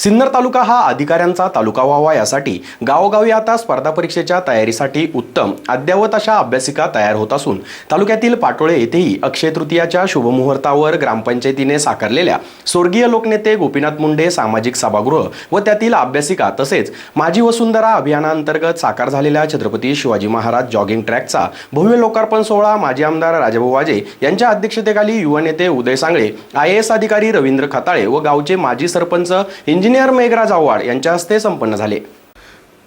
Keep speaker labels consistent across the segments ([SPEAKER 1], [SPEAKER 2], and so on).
[SPEAKER 1] सिन्नर तालुका हा अधिकाऱ्यांचा तालुका व्हावा यासाठी गावोगावी आता स्पर्धा परीक्षेच्या तयारीसाठी उत्तम अद्ययावत अशा अभ्यासिका तयार होत असून तालुक्यातील पाटोळे येथेही अक्षय तृतीयाच्या शुभमुहूर्तावर ग्रामपंचायतीने साकारलेल्या स्वर्गीय लोकनेते गोपीनाथ मुंडे सामाजिक सभागृह व त्यातील अभ्यासिका तसेच माझी वसुंधरा अभियानांतर्गत साकार झालेल्या छत्रपती शिवाजी महाराज जॉगिंग ट्रॅकचा भव्य लोकार्पण सोहळा माजी आमदार राजाभाऊ वाजे यांच्या अध्यक्षतेखाली युवा नेते उदय सांगळे आय एस अधिकारी रवींद्र खताळे व गावचे माजी सरपंच इंजिनियर मेघराज आव्हाड यांच्या हस्ते संपन्न झाले.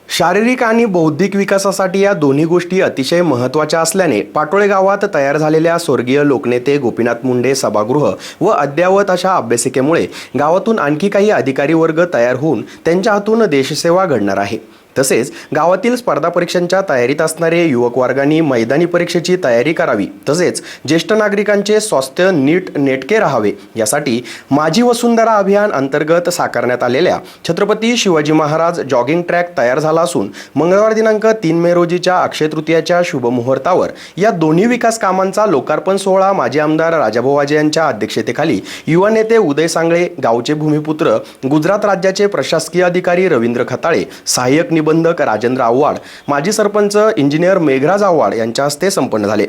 [SPEAKER 1] शारीरिक आणि बौद्धिक विकासासाठी या दोन्ही गोष्टी अतिशय महत्त्वाच्या असल्याने पाटोळे गावात तयार झालेल्या स्वर्गीय लोकनेते गोपीनाथ मुंडे सभागृह व अद्ययावत अशा अभ्यासिकेमुळे गावातून आणखी काही अधिकारी वर्ग तयार होऊन त्यांच्या हातून देशसेवा घडणार आहे. तसेच गावातील स्पर्धा परीक्षांच्या तयारीत असणारे युवक वर्गांनी मैदानी परीक्षेची तयारी करावी. तसेच ज्येष्ठ नागरिकांचे स्वास्थ्य नीट नेटके राहावे. यासाठी माझी वसुंधरा अभियान अंतर्गत साकारण्यात आलेल्या छत्रपती शिवाजी महाराज जॉगिंग ट्रॅक तयार झाला असून मंगळवार दिनांक तीन मे रोजीच्या अक्षय तृतीयाच्या शुभमुहूर्तावर या दोन्ही विकास कामांचा लोकार्पण सोहळा माजी आमदार राजाभाऊ वाजे यांच्या अध्यक्षतेखाली युवा नेते उदय सांगळे गावचे भूमिपुत्र गुजरात राज्याचे प्रशासकीय अधिकारी रवींद्र खताळे सहाय्यक निबंधक राजेंद्र आव्हाड माजी सरपंच इंजिनियर मेघराज आव्हाड यांच्या हस्ते संपन्न झाले.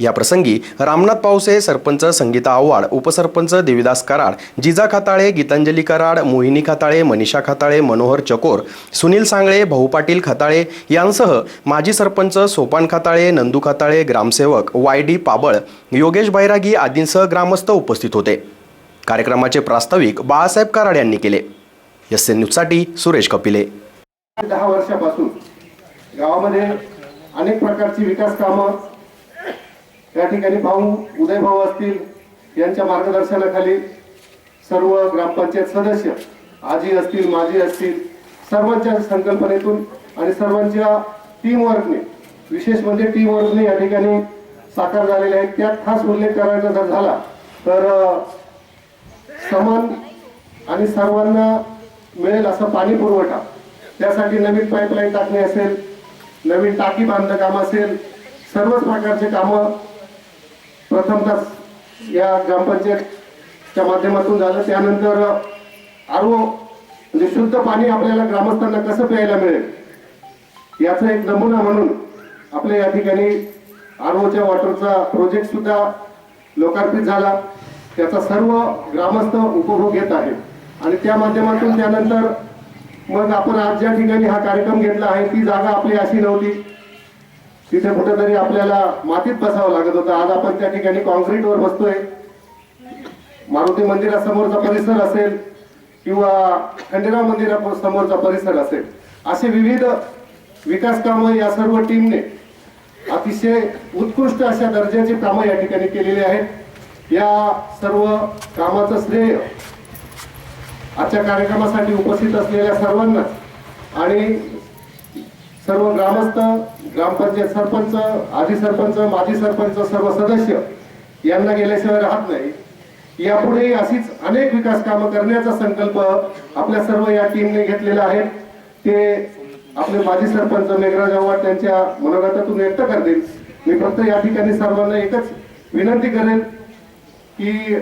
[SPEAKER 1] या प्रसंगी रामनाथ पावसे सरपंच संगीता आव्हाड उपसरपंच देविदास कराड जिजा खाताळे गीतांजली कराड मोहिनी खाताळे मनीषा खाताळे मनोहर चकोर सुनील सांगळे भाऊ पाटील खताळे यांसह माजी सरपंच सोपान खाताळे नंदू खाताळे ग्रामसेवक वाय डी पाबळ योगेश बैरागी आदींसह ग्रामस्थ उपस्थित होते. कार्यक्रमाचे प्रास्ताविक बाळासाहेब कराड यांनी केले. एस एन न्यूजसाठी सुरेश कपिले.
[SPEAKER 2] दहा वर्षापासून गावामध्ये अनेक प्रकारची विकास कामं या ठिकाणी भाऊ उदय भाऊ असतील यांच्या मार्गदर्शनाखाली सर्व ग्रामपंचायत सदस्य आजी असतील माजी असतील सर्वांच्या संकल्पनेतून आणि सर्वांच्या टीमवर्कने विशेष म्हणजे टीमवर्कने या ठिकाणी साकार झालेले आहेत. त्यात खास उल्लेख करायचा जर झाला तर समान आणि सर्वांना मिळेल असा पाणी पुरवठा त्यासाठी नवीन पाईपलाईन टाकणे असेल नवीन टाकी बांधकाम असेल सर्वच प्रकारचे कामं प्रथमतः या ग्रामपंचायतच्या माध्यमातून झालं. त्यानंतर आरो म्हणजे शुद्ध पाणी आपल्याला ग्रामस्थांना कसं प्यायला मिळेल? याचा एक नमुना म्हणून आपल्या या ठिकाणी आरोच्या वॉटरचा प्रोजेक्ट सुद्धा लोकार्पित झाला. त्याचा सर्व ग्रामस्थ उपभोग घेत आहेत. आणि त्या माध्यमातून त्यानंतर मग आपण आज ज्या ठिकाणी हा कार्यक्रम घेतला आहे ती जागा आपली अशी नव्हती. तिथे कुठेतरी आपल्याला मातीत बसावं लागत होतं. आज आपण त्या ठिकाणी कॉन्क्रीटवर बसतोय. मारुती मंदिरासमोरचा परिसर असेल किंवा खंडेराव मंदिरा समोरचा परिसर असेल असे विविध विकास कामं या सर्व टीमने अतिशय उत्कृष्ट अशा दर्जाची कामं या ठिकाणी केलेली आहेत. या सर्व कामाचं श्रेय आजच्या कार्यक्रमासाठी उपस्थित असलेल्या सर्वांना आणि सर्व ग्रामस्थ ग्रामपंचायत सरपंच आधी सरपंच माजी सरपंच सर्व सदस्य यांना गेल्याशिवाय राहत नाही. यापुढेही अशीच अनेक विकास कामं करण्याचा संकल्प आपल्या सर्व या टीमने घेतलेला आहे. ते आपले माजी सरपंच मेघराज आव्हाड त्यांच्या मनोगतातून व्यक्त करतील. मी फक्त या ठिकाणी सर्वांना एकच विनंती करेन की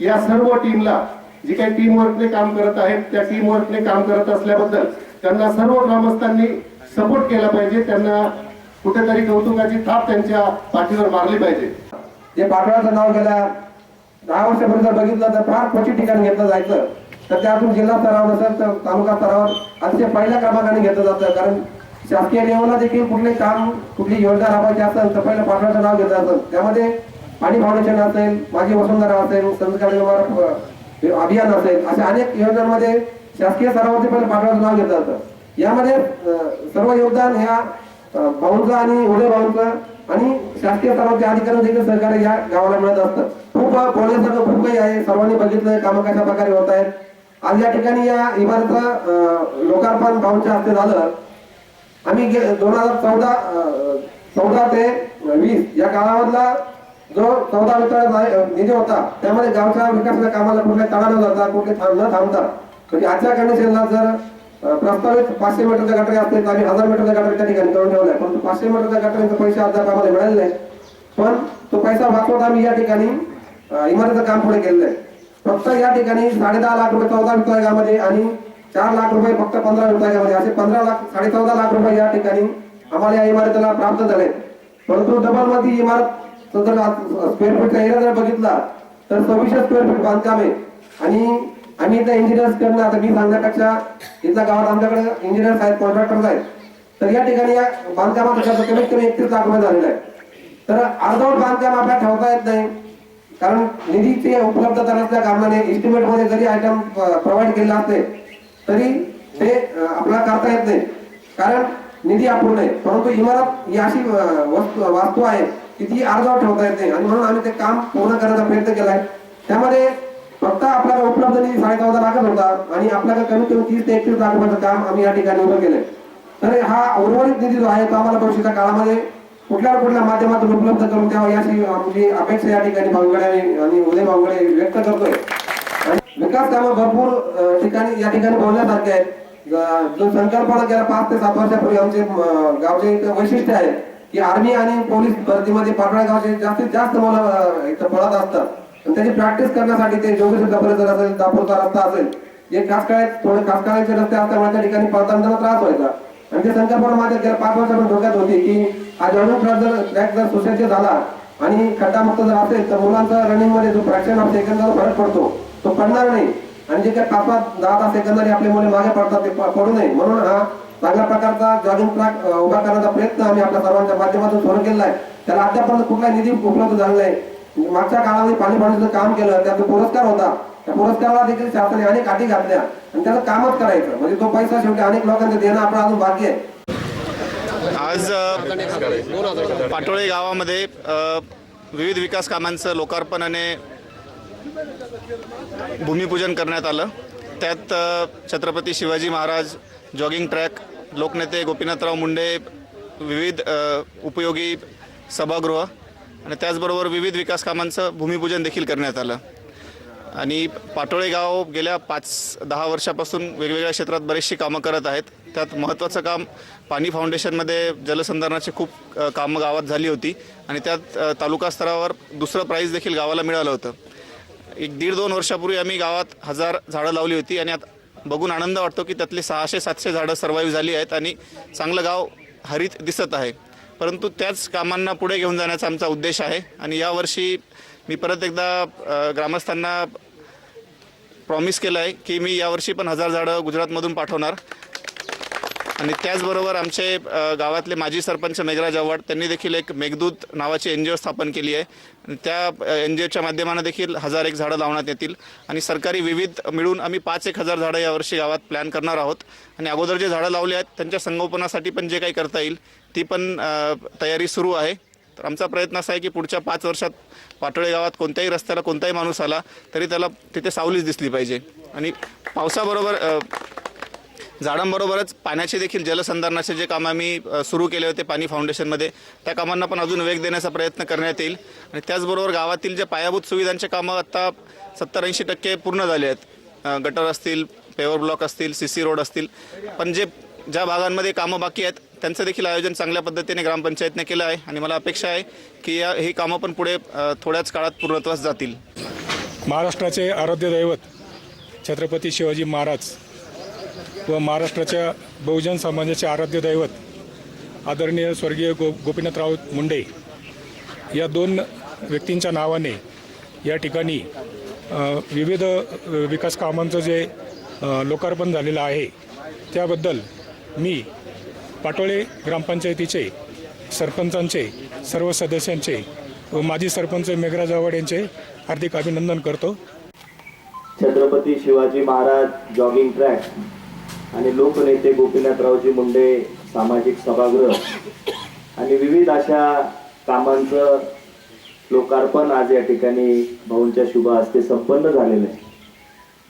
[SPEAKER 2] या सर्व टीमला जी काही टीम वर्कने काम करत आहेत त्या टीम वर्कने काम करत असल्याबद्दल त्यांना सर्व ग्रामस्थांनी सपोर्ट केला पाहिजे. त्यांना कुठेतरी कौतुकाची थाप त्यांच्या पाठीवर मारली पाहिजे.
[SPEAKER 3] जे पाटोळाचं नाव गेल्या दहा वर्षापर्यंत जर बघितलं तर फार क्वचित ठिकाणी घेतलं जायचं. तर त्यातून जिल्हा स्तरावर असेल तर तालुका स्तरावर अतिशय पहिल्या क्रमांकाने घेतलं जातं. कारण शासकीय लेवलला देखील कुठले काम कुठली योजना राबवायची असेल तर पहिलं पाटोळाचं नाव घेतलं जातं. त्यामध्ये पाणी फाउंडेशन असेल माझी वसुंधरा असेल संत अभियान असेल अशा अनेक योजनांमध्ये शासकीय स्तरावरती पण पाटोळ्याचं नाव घेतलं जातं. यामध्ये सर्व योगदान ह्या अं, भाऊंचं आणि उदय भाऊंचं आणि शासकीय स्तरावरच्या अधिकाऱ्यांना देखील सहकार्य या गावाला मिळत असतं. खूप बोलण्यासारखं खूप काही आहे. सर्वांनी बघितलं कामं कशा प्रकारे होत आहेत. आज या ठिकाणी या इमारतीचं लोकार्पण भाऊंच्या हस्ते झालं. आम्ही दोन हजार चौदा चौदा ते वीस या काळामधला जो चौदा मित्र निधी होता त्यामध्ये गावच्या विकासाच्या कामाला कुठल्या तडा न जाता कुठले थांब न थांबता. म्हणजे आजच्या कंडिशनला जर प्रस्तावित पाचशे मीटरचा गटारी असतील तर आम्ही हजार मीटरचा गटारी त्या ठिकाणी करून ठेवलाय. परंतु पाचशे मीटरचा गटारीचे पैसे अद्याप आम्हाला मिळाले नाही पण तो पैसा वाचवत आम्ही या ठिकाणी इमारतीचं काम पुढे केलेलं आहे. फक्त या ठिकाणी साडे दहा लाख रुपये चौदा विभागामध्ये आणि चार लाख रुपये फक्त पंधरा विभागामध्ये असे पंधरा लाख साडे चौदा लाख रुपये या ठिकाणी आम्हाला या इमारतीला प्राप्त झाले. परंतु डबलमध्ये इमारत स्क्वेअर फीटचा एरिया जर बघितला तर सव्वीसशे स्क्वेअर फीट बांधकाम आहे. आणि आम्ही इथं इंजिनियर्स कडनं आता मी सांगण्यापेक्षा इथल्या गावात आमच्याकडे इंजिनियर्स आहेत कॉन्ट्रॅक्टर्स आहेत. तर या ठिकाणी या बांधकामाचा खर्च कमीत कमी एकतीस लाख रुपये झालेला आहे. तर अर्धवट बांधकाम आपल्याला ठेवता येत नाही. कारण निधीची उपलब्धता नसल्या कारणाने एस्टिमेटमध्ये जरी आयटम प्रोव्हाइड केले असते तरी ते आपल्याला करता येत नाही. कारण निधी अपूर्ण आहे. परंतु इमारत ही अशी वस्तू वास्तू आहे किती ती ठेवता येत नाही. आणि म्हणून आम्ही ते काम पूर्ण करण्याचा प्रयत्न केलाय. त्यामध्ये फक्त आपल्याला उपलब्ध निधी साडे चौदा लाखच होता आणि आपल्याला कमीत कमी तीस ते एकतीस लाख रुपयाचं काम आम्ही या ठिकाणी उभं केलंय. तर हा उर्वरित निधी जो आहे तो आम्हाला भविष्याच्या काळामध्ये कुठल्या ना कुठल्या माध्यमातून उपलब्ध करून द्यावा याची आमची अपेक्षा या ठिकाणी भावगडे आणि उदय भावगडे व्यक्त करतोय. आणि विकास कामं भरपूर ठिकाणी या ठिकाणी बोलण्यासारखे आहेत. जो संकल्पना गेल्या पाच ते सात वर्षापूर्वी आमचे गावचे एक वैशिष्ट्य आहे. की आर्मी आणि पोलीस भरतीमध्ये पाटोळा गावचे जास्तीत जास्त मुलं इथं पळत असतात. आणि त्याची प्रॅक्टिस करण्यासाठी ते जोगेश्वर दपरेचा असेल दापोरचा रस्ता असेल जे कासकाळे थोडे कासकाळ्याचे रस्ते असल्यामुळे त्या ठिकाणी पळताना त्रास व्हायचा. आणि ते संकल्पना माझ्या गेल्या पाच वर्षापासून डोक्यात होती की हा जॉगिंग ट्रॅक जर ट्रॅक जर सुसज्ज झाला आणि खड्डामुक्त जर असेल तर मुलांचा रनिंगमध्ये जो फ्रॅक्शन ऑफ सेकंदाचा फरक पडतो. तो पडणार नाही. आणि जे काही पाच पाच दहा दहा सेकंदाने आपले मुले मागे पडतात ते पडू नये. म्हणून हा चांगल्या प्रकारचा जॉगिंग ट्रॅक उभा करण्याचा प्रयत्न आम्ही आपल्या सर्वांच्या माध्यमातून सुरू केला आहे त्याला अद्यापर्यंत कुठला निधी उपलब्ध झाला नाही. मागच्या काळामध्ये पाणी पाण्याचं काम केलं त्याचा पुरस्कार होता त्या पुरस्काराला देखील शासनाने अनेक अटी घातल्या आणि त्याचं कामच करायचं. म्हणजे तो पैसा शेवटी अनेक लोकांचं देणं आपण अजून बाकी आहे.
[SPEAKER 4] आज पाटोळे गावामध्ये विविध विकास कामांचं लोकार्पण आणि भूमिपूजन करण्यात आलं. त्यात छत्रपती शिवाजी महाराज जॉगिंग ट्रॅक लोकनेते गोपीनाथराव मुंडे विविध उपयोगी सभागृह आणि त्याचबरोबर विविध विकास कामांचं भूमिपूजन देखील करण्यात आलं. आणि पाटोळे गाव गेल्या पाच दहा वर्षापासून वेगवेगळ्या क्षेत्रात बरेचशी कामं करत आहेत. त्यात महत्त्वाचं काम पाणी फाउंडेशनमध्ये जलसंधारणाची खूप कामं गावात झाली होती आणि त्यात तालुका स्तरावर दुसरं प्राईज देखील गावाला मिळालं होतं. एक दीड दोन वर्षापूर्वी आम्ही गावात हजार झाडं लावली होती आणि आता बघून आनंद वाटतो की त्यातले सहाशे सातशे झाडं सर्वाईव्ह झाली आहेत आणि चांगलं गाव हरित दिसत आहे. परंतु त्याच कामांना पुढे घेऊन जाण्याचा आमचा उद्देश आहे आणि यावर्षी मी परत एकदा ग्रामस्थांना प्रॉमिस केलं आहे की मी यावर्षी पण हजार झाडं गुजरातमधून पाठवणार. आणि त्याचबरोबर आमचे गावातले माजी सरपंच मेघराज आव्हाड त्यांनी देखील एक मेघदूत नावाची एन जी ओ स्थापन केली आहे. आणि त्या एन जी ओच्या माध्यमानं देखील हजार एक झाडं लावण्यात येतील. आणि सरकारी विविध मिळून आम्ही पाच एक हजार झाडं यावर्षी गावात प्लॅन करणार आहोत. आणि अगोदर जे झाडं लावली आहेत त्यांच्या संगोपनासाठी पण जे काही करता येईल ती पण तयारी सुरू आहे. तर आमचा प्रयत्न असा आहे की पुढच्या पाच वर्षात पाटोळे गावात कोणत्याही रस्त्याला कोणताही माणूस आला तरी त्याला तिथे सावलीच दिसली पाहिजे. आणि पावसाबरोबर झाडांबरोबरच पाण्याचे देखील जलसंधारणाचे जे काम आम्ही सुरू केले होते पाणी फाउंडेशनमध्ये त्या कामांना पण अजून वेग देण्याचा प्रयत्न करण्यात येईल. आणि त्याचबरोबर गावातील जे पायाभूत सुविधांचे कामं आत्ता सत्तर ऐंशी टक्के पूर्ण झाले आहेत. गटर असतील पेवर ब्लॉक असतील सी सी रोड असतील. पण जे ज्या भागांमध्ये कामं बाकी आहेत त्यांचं देखील आयोजन चांगल्या पद्धतीने ग्रामपंचायतने केलं आहे. आणि मला अपेक्षा आहे की या ही कामं पण पुढे थोड्याच काळात पूर्णत्वास जातील.
[SPEAKER 5] महाराष्ट्राचे आराध्य दैवत छत्रपती शिवाजी महाराज व महाराष्ट्राच्या बहुजन समाजाचे आराध्य दैवत आदरणीय स्वर्गीय गो गोपीनाथराव मुंडे या दोन व्यक्तींच्या नावाने या ठिकाणी विविध विकास कामांचं जे लोकार्पण झालेलं आहे त्याबद्दल मी पाटोळे ग्रामपंचायतीचे सरपंचांचे सर्व सदस्यांचे व माजी सरपंच मेघराज आव्हाड यांचे हार्दिक अभिनंदन करतो.
[SPEAKER 6] Chhatrapati Shivaji Maharaj jogging track. आणि लोकनेते गोपीनाथरावजी मुंडे सामाजिक सभागृह आणि विविध अशा कामांचं लोकार्पण आज या ठिकाणी भाऊंच्या शुभ हस्ते संपन्न झालेलं आहे.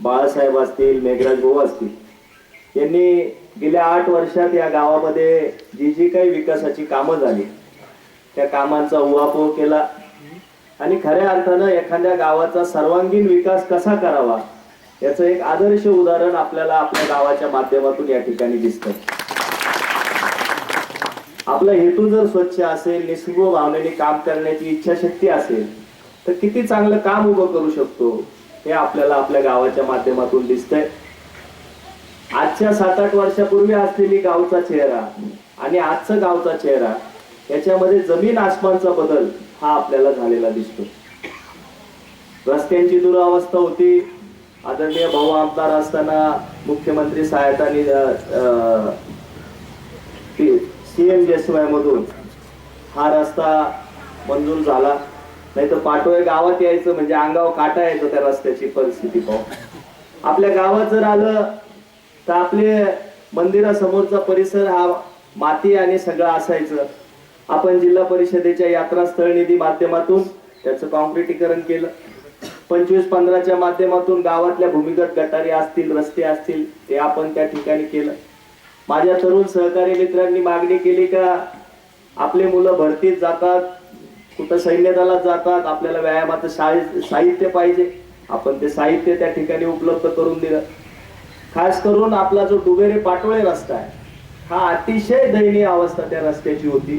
[SPEAKER 6] बाळासाहेब असतील मेघराज भाऊ असतील यांनी गेल्या आठ वर्षात या गावामध्ये जी जी काही विकासाची कामं झाली त्या कामांचा उहापोह केला आणि खऱ्या अर्थानं एखाद्या गावाचा सर्वांगीण विकास कसा करावा याचं एक आदर्श उदाहरण आपल्याला आपल्या गावाच्या माध्यमातून या ठिकाणी दिसतं आपला हेतू जर स्वच्छ असेल निसर्ग भावनेने काम करण्याची इच्छाशक्ती असेल तर किती चांगलं काम उभं करू शकतो हे आपल्याला आपल्या गावाच्या माध्यमातून दिसतंय. आजच्या सात आठ वर्षापूर्वी असलेली गावचा चेहरा आणि आजचा गावचा चेहरा याच्यामध्ये जमीन आसमानचा बदल हा आपल्याला झालेला दिसतो रस्त्यांची दुरावस्था होती आदरणीय भाऊ आमदार असताना मुख्यमंत्री सहायता सीएम जेसवाय मधून हा रस्ता मंजूर झाला. नाही तर पाटोळे गावात यायचं म्हणजे अंगावर काटा यायचं त्या रस्त्याची परिस्थिती पाहून. आपल्या गावात जर आलं तर आपले मंदिरासमोरचा परिसर हा माती आणि सगळं असायचं. आपण जिल्हा परिषदेच्या यात्रा स्थळ निधी माध्यमातून त्याचं कॉन्क्रिटीकरण केलं. पंचवीस पंधराच्या माध्यमातून गावातल्या भूमिगत गटारी असतील रस्ते असतील ते आपण त्या ठिकाणी केलं. माझ्या तरुण सहकारी मित्रांनी मागणी केली का आपले मुलं भरतीत जातात कुठं सैन्य दलात जातात आपल्याला व्यायामाचं शाळेत साहित्य पाहिजे. आपण ते साहित्य त्या ठिकाणी उपलब्ध करून दिलं. खास करून आपला जो डुबेरे पाटोळे रस्ता आहे हा अतिशय दयनीय अवस्था त्या रस्त्याची होती.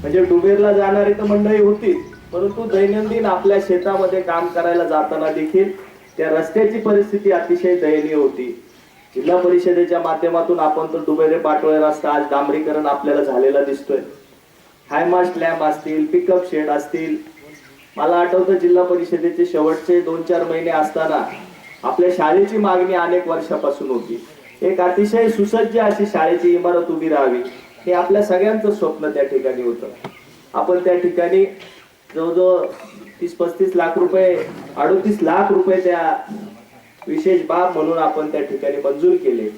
[SPEAKER 6] म्हणजे डुबेरला जाणारी तर मंडळी होतीच परंतु दैनंदिन आपल्या शेतामध्ये काम करायला जाताना देखील त्या रस्त्याची परिस्थिती अतिशय दयनीय होती. जिल्हा परिषदेच्या माध्यमातून आपण तो दुबेरे पाटोळे रस्ता आज डांबरीकरण आपल्याला झालेला दिसतोय. हायमास्ट लॅम्प असतील पिकअप शेड असतील. मला आठवतं जिल्हा परिषदेचे शेवटचे दोन चार महिने असताना आपल्या शाळेची मागणी अनेक वर्षापासून होती. एक अतिशय सुसज्ज अशी शाळेची इमारत उभी राहावी हे आपल्या सगळ्यांचं स्वप्न त्या ठिकाणी होतं. आपण त्या ठिकाणी जवळजवळ तीस पस्तीस लाख रुपये अडोतीस लाख रुपये त्या विशेष बाब म्हणून आपण त्या ठिकाणी मंजूर केले.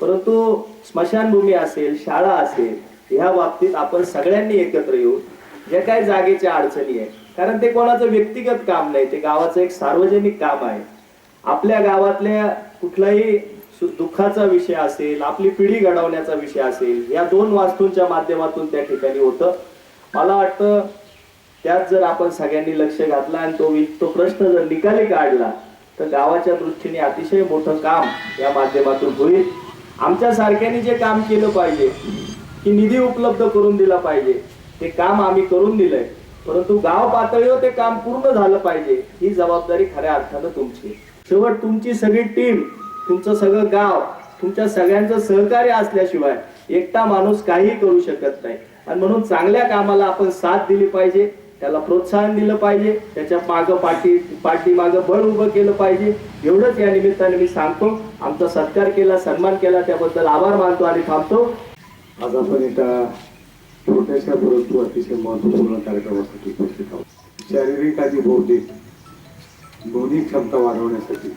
[SPEAKER 6] परंतु स्मशानभूमी असेल शाळा असेल ह्या बाबतीत आपण सगळ्यांनी एकत्र येऊन ज्या काही जागेच्या अडचणी आहे कारण ते कोणाचं व्यक्तिगत काम नाही ते गावाचं एक सार्वजनिक काम आहे. आपल्या गावातल्या कुठलाही सु- दुःखाचा विषय असेल आपली पिढी घडवण्याचा विषय असेल या दोन वास्तूंच्या माध्यमातून त्या ठिकाणी होतं. मला वाटतं त्यात जर आपण सगळ्यांनी लक्ष घातला आणि तो तो प्रश्न जर निकाली काढला तर गावाच्या दृष्टीने अतिशय मोठं काम या माध्यमातून होईल. आमच्या सारख्यांनी जे काम केलं पाहिजे की निधी उपलब्ध करून दिला पाहिजे ते काम आम्ही करून दिलंय. परंतु गाव पातळीवर ते काम पूर्ण झालं पाहिजे ही जबाबदारी खऱ्या अर्थानं तुमची. शेवट तुमची सगळी टीम तुमचं सगळं गाव तुमच्या सगळ्यांचं सहकार्य असल्याशिवाय एकटा माणूस काहीही करू शकत नाही. आणि म्हणून चांगल्या कामाला आपण साथ दिली पाहिजे. त्याला प्रोत्साहन दिलं पाहिजे त्याच्या मागं पाठी पाठीमागं बळ उभं केलं पाहिजे. एवढंच या निमित्ताने मी सांगतो. आमचा सत्कार केला सन्मान केला त्याबद्दल आभार मानतो आणि थांबतो.
[SPEAKER 7] आज आपण एका छोट्याशा परंतु अतिशय महत्त्वपूर्ण कार्यक्रमासाठी उपस्थित आहोत. शारीरिक आणि बौद्धिक दोन्ही क्षमता वाढवण्यासाठी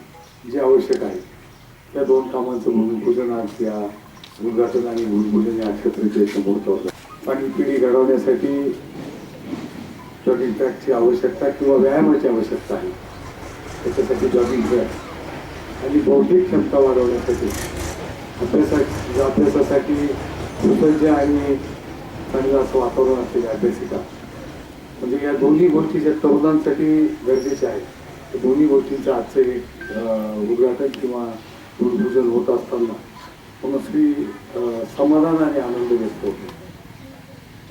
[SPEAKER 7] जे आवश्यक आहे त्या दोन कामांचं भूमिपूजन आज या उद्घाटन आणि भूमिपूजन या क्षेत्राचे समोर आणि पिढी घडवण्यासाठी जॉगिंग ट्रॅकची आवश्यकता किंवा व्यायामाची आवश्यकता आहे. त्याच्यासाठी जॉगिंग ट्रॅक आणि बौद्धिक क्षमता वाढवण्यासाठी अभ्यासा अभ्यासासाठी सुसज्ज आणि चांगलं असं वातावरण असेल अभ्यासिका. म्हणजे या दोन्ही गोष्टी ज्या तरुणांसाठी गरजेच्या आहेत त्या दोन्ही गोष्टींचं आजचं एक उद्घाटन किंवा भूमिपूजन होत असताना मनस्वी समाधान आणि आनंद व्यक्त होतो.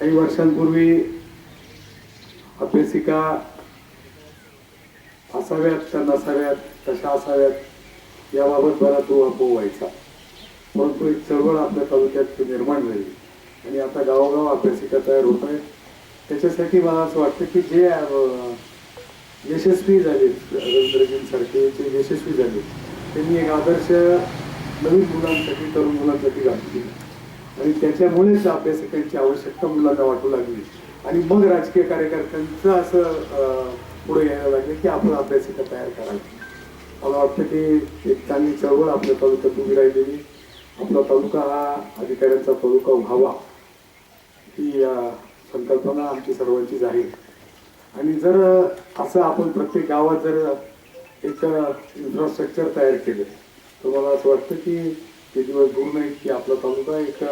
[SPEAKER 7] काही वर्षांपूर्वी अभ्यासिका असाव्यात का नसाव्यात कशा असाव्यात याबाबत बराच उहापोह व्हायचा. परंतु एक चळवळ आपल्या तालुक्यात निर्माण झाली. आणि आता गावोगाव अभ्यासिका तयार होत आहेत. त्याच्यासाठी मला असं वाटतं की जे यशस्वी झाले रवींद्रजींसारखे जे यशस्वी झाले त्यांनी एक आदर्श नवीन मुलांसाठी तरुण मुलांसाठी घातली आणि त्याच्यामुळेच अभ्यासकांची आवश्यकता मुलांना वाटू लागली. आणि मग राजकीय कार्यकर्त्यांचं असं पुढे यायला लागेल की आपण अभ्यासिका तयार करावी मला वाटतं की एक चांगली चळवळ आपल्या तालुक्यात उभी राहिलेली आपला तालुका हा अधिकाऱ्यांचा तालुका व्हावा. ही संकल्पना आमची सर्वांचीच आहे. आणि जर असं आपण प्रत्येक गावात जर एक इन्फ्रास्ट्रक्चर तयार केलं तर मला असं वाटतं की ते दिवस दूर नाही की आपला तालुका एक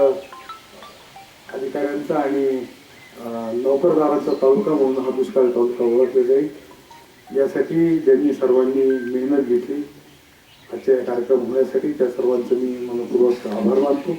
[SPEAKER 7] अधिकाऱ्यांचा आणि नोकरदारांचा तालुका म्हणून हा दुष्काळ तालुका ओळखला जाईल. यासाठी ज्यांनी सर्वांनी मेहनत घेतली. आजच्या कार्यक्रम होण्यासाठी त्या सर्वांचं मी मनपूर्वक आभार मानतो.